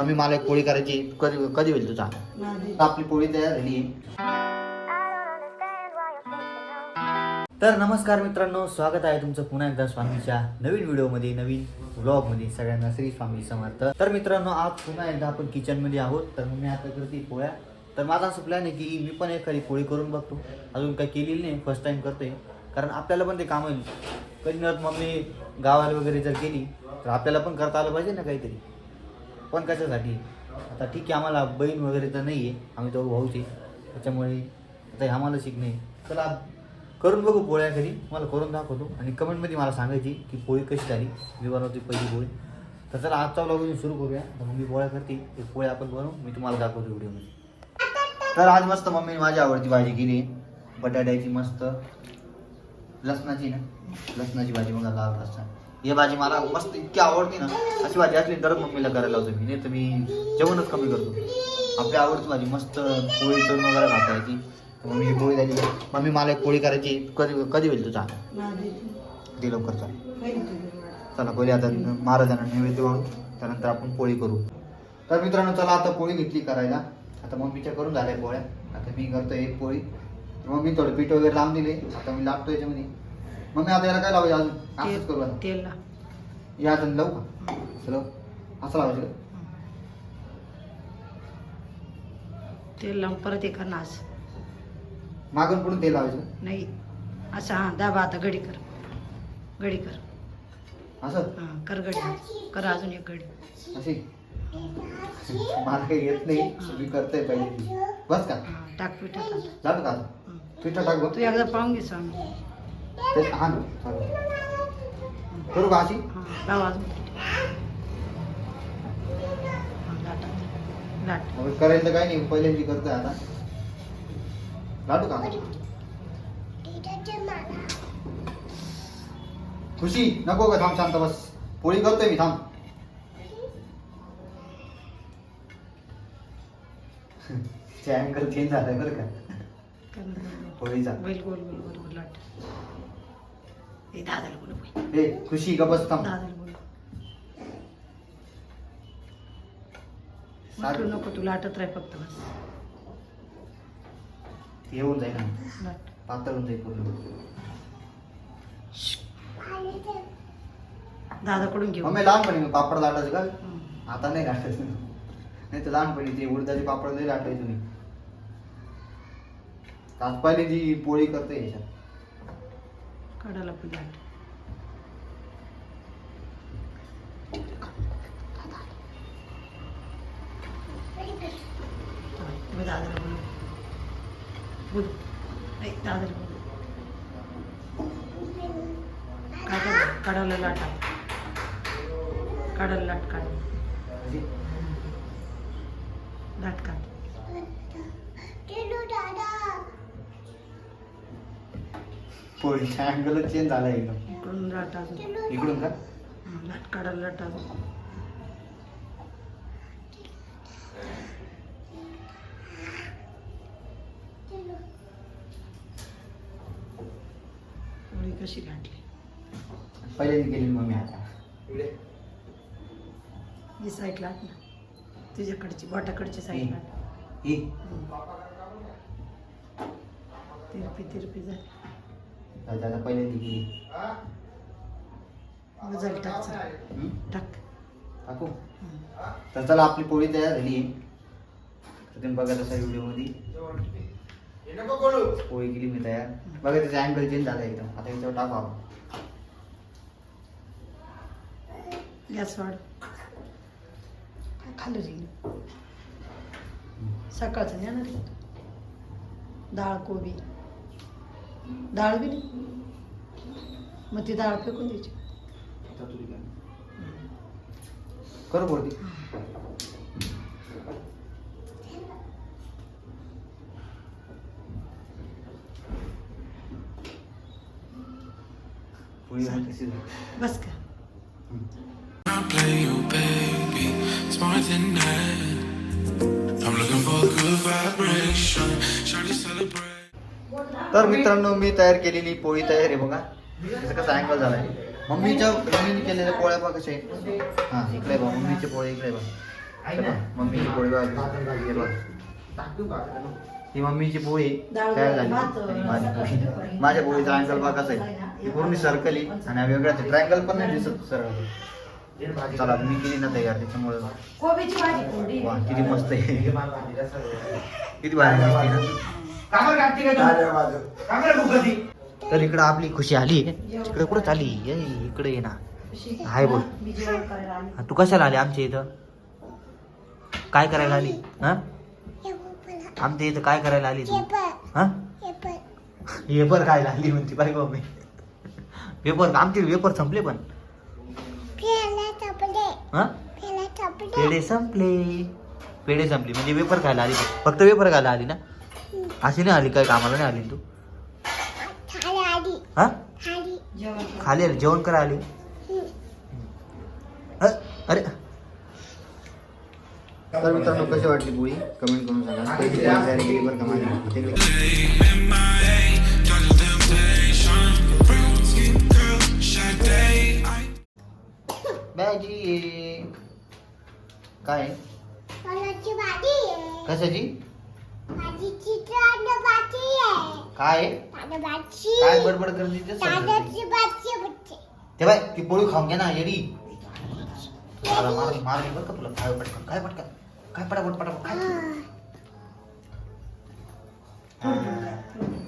Mummy मला एक पोळी करायची. कधी कधी होईल तुझा? आपली पोळी तयार झाली. तर नमस्कार मित्रांनो स्वागत आहे तुमचं पुन्हा एकदा स्वामीच्या नवीन व्हिडिओमध्ये नवीन व्लॉगमध्ये सगळ्यांना श्री स्वामी समर्थ. तर मित्रांनो आज पुन्हा एकदा आपण किचनमध्ये आहोत. तर मी आता करते पोळ्या. तर माझा असं प्लॅन आहे की मी पण एखादी पोळी करून बघतो. अजून काही केलेली नाही फर्स्ट टाइम करतोय कारण आपल्याला पण ते काम होईल कधी नव्हत मम्मी गावाला वगैरे जर गेली तर आपल्याला पण करता आलं पाहिजे ना काहीतरी. पण कशासाठी? आता ठीक आहे आम्हाला बहीण वगैरे तर नाही आहे आम्ही तो भाऊचे त्याच्यामुळे आता हे आम्हाला शिकणे चला करून बघू पोळ्या घरी. मला करून दाखवतो. आणि कमेंटमध्ये मला सांगायची की पोळी कशी झाली. मी बनवते पहिली पोळी. तर चला आजचा व्लॉग सुरू करूया. तर मम्मी पोळ्या करते. ते पोळ्या आपण बनवू. मी तुम्हाला दाखवतो व्हिडिओमध्ये. तर आज मस्त मम्मीने माझी आवडती भाजी केली बटाट्याची मस्त. लसणाची ना? लसणाची भाजी बघा लाल लसण ही भाजी मला मस्त इतकी आवडते ना अशी भाजी असली तरच मम्मीला करायला लावतो मी. नाही तर मी जेवणच कमी करतो. आपली आवडती भाजी मस्त पोळी तळून वगैरे खाता येते तर मम्मी पोळी झाली. मम्मी मला एक पोळी करायची. कधी कधी होईल तुझा? ते लवकर चाल. चला पहिले आता महाराजांना नैवेद्य वाढू त्यानंतर आपण पोळी करू. तर मित्रांनो चला आता पोळी घेतली करायला. आता मम्मीच्या करून झाल्या पोळ्या. आता मी करतो एक पोळी. मम्मी थोडं पीठ वगैरे लावून दिले. आता मी लावतो याच्यामध्ये मम्मी आता याला काय लावायचं अजून असंच करू आता. तेल या अजून लावू का? चलो. असं लावायचं? तेल लावून परत एका नाच मागून पुढून तेल लावायचं नाही. असं हां दाबा आता गडी कर. गडी कर. असं? हां कर गडी कर अजून एक गडी अशी? मला काही येत नाही. मी करतोय पहिले बस का? हां टाक पिठात आता. का आता? हं. पिठं टाक बघ. तू एकदा पाहून घे स्वामी. ते हा. करू का अशी? मग करायचं काही नाही पहिल्यांदी करतोय आता. का? खुशी नको का थांब शांत बस. पोळी करतोय मी थांब. अँगल चेंज झालाय बरं का. पोळीचा बैल गोल गोल गोल गोल लाट ए दादाला बोल बैल ए खुशी का बस थांब दादाला बोल म्हटलं नको तू लाटत राह फक्त बस येऊन जाईल ना लाट पातळ होऊन जाईल पूर्ण दादाकडून घेऊ मम्मी लहानपणी मी पापड लाटायचं का हं. आता नाही लाटायचं नाही तर लहानपणी ते उडदाचे पापड नाही लाटायचो मी पहिली जी पोळी करते याच्यात कडाला पण लाट मी दादाला बोलू. बोल. नाही दादाला बोलू. काढा काढायला लाट. आण. काढायला लाट काढ. अशी. लाट काढ. पोळीचा अँगल चेंज झाला एकदम इकडून लाट इकडून का? लाट काढायला लाट पोळी कशी लाटली पहिल्यांदी केली मम्मी आता. ही साईड लाट ना. तुझ्याकडची बोटाकडची साईड लाट ही तिरपी तिरपी झाली. आता पहिल्यांदी झाली टाक. तर चला आपली पोळी तयार झाली. तर तुम्ही बघा तसा व्हिडिओमध्ये पोळी केली मी तयार. बघा त्याचा अँगल चेंज झाला एकदम. आता याच्यावर टाकू आपण. गॅस वाढ खाली रे सकाळचं ना रे डाळ कोबी. डाळ बी नाही मग ती डाळ फेकून द्यायची आता तुझी काय? करू पोळी पोळी झाली कशी झाली? बस का हम्म. I play you, baby. It's more than that. तर मित्रांनो मी तयार केलेली पोळी तयार आहे बघा. त्याचा कसा अँगल झालाय. मम्मीच्या मम्मीने केलेल्या पोळ्या बघा कशा आहे हा इकडे बघा मम्मीचे पोळे इकडे बघा. मम्मीची पोळी हे बघ. ही मम्मीची पोळी तयार झाली. माझी. माझ्या पोळीचा अँगल बघा कसा आहे. ही पूर्ण सर्कल आहे आणि वेगळाच ट्रायंगल पण नाही दिसत सरळ. चला मी केली ना तयार त्याच्यामुळे वा किती मस्त आहे. किती भारी तर इकडं आपली खुशी आली. इकडे कुठं चाली ये इकडे ये ना. हाय बोल. मी आली हा, तू कशाला आली आमच्या इथं? काय करायला आली? हा? आमच्या इथं काय करायला आली तू? हा? पेपर खायला आली म्हणती बाय मम्मी पेपर आमचे पेपर संपले पण. हा? पेढे संपले. पेढे संपले. म्हणजे पेपर खायला आली. फक्त पेपर खायला आली ना? अशी नाही आली काय? कामाला नाही आली तू? हा? खाली आली जेवण करा आली? अरे. तर मित्रांनो कशी वाटली पोळी? कमेंट करून सांगा. पहिली पोळी. काय? कशाची काय? काय बडबड करते ते समजत ते बाय ती पोळी खाऊन घ्या ना येडी. मला मार मार बरं का तुला? काय पटकन काय पटकन? काय पटापट पटापट काय?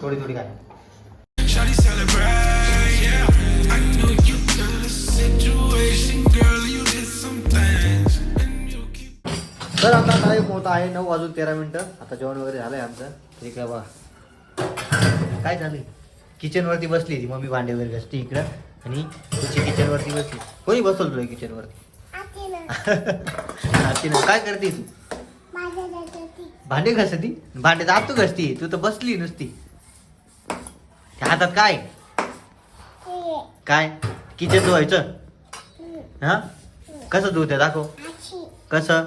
थोडी थोडी काय? Shawty celebrate, yeah. I know you got a situation, girl. You did some things, and you keep. तर आता टाईम होत आहे नऊ वाजून तेरा मिनिटं. आता जेवण वगैरे झालंय आमचं. ठीक आहे बा काय झालंय किचनवरती बसली ती मम्मी भांडे वगैरे घसती इकडं आणि तुझी किचनवरती बसली. कोणी बसवलं तुला किचनवरती ना काय करते तू? भांडे घसती? भांडे तर तू घसती. तू तर बसली नुसती. हातात काय? काय? किचन धुवायचं? हा? कसं धुवते? दाखव. कसं?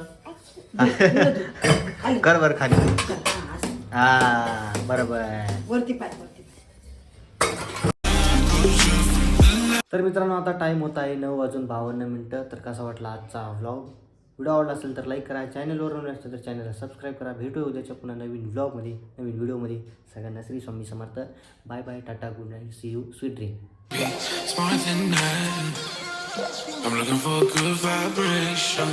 कर बर खाली. हा, बरोबर. वरती पाय वरती पाय. तर मित्रांनो आता टाइम होत आहे नऊ वाजून बावन्न मिनटं. तर कसा वाटला आजचा व्लॉग व्हिडिओ आवडला असेल तर लाईक करा. चॅनलवर नवीन असेल तर चॅनलला सबस्क्राईब करा. भेटू उद्याच्या पुन्हा नवीन व्लॉगमध्ये नवीन व्हिडिओमध्ये सगळ्यांना Shri Swami Samarth. Bye bye tata good night see you sweet dream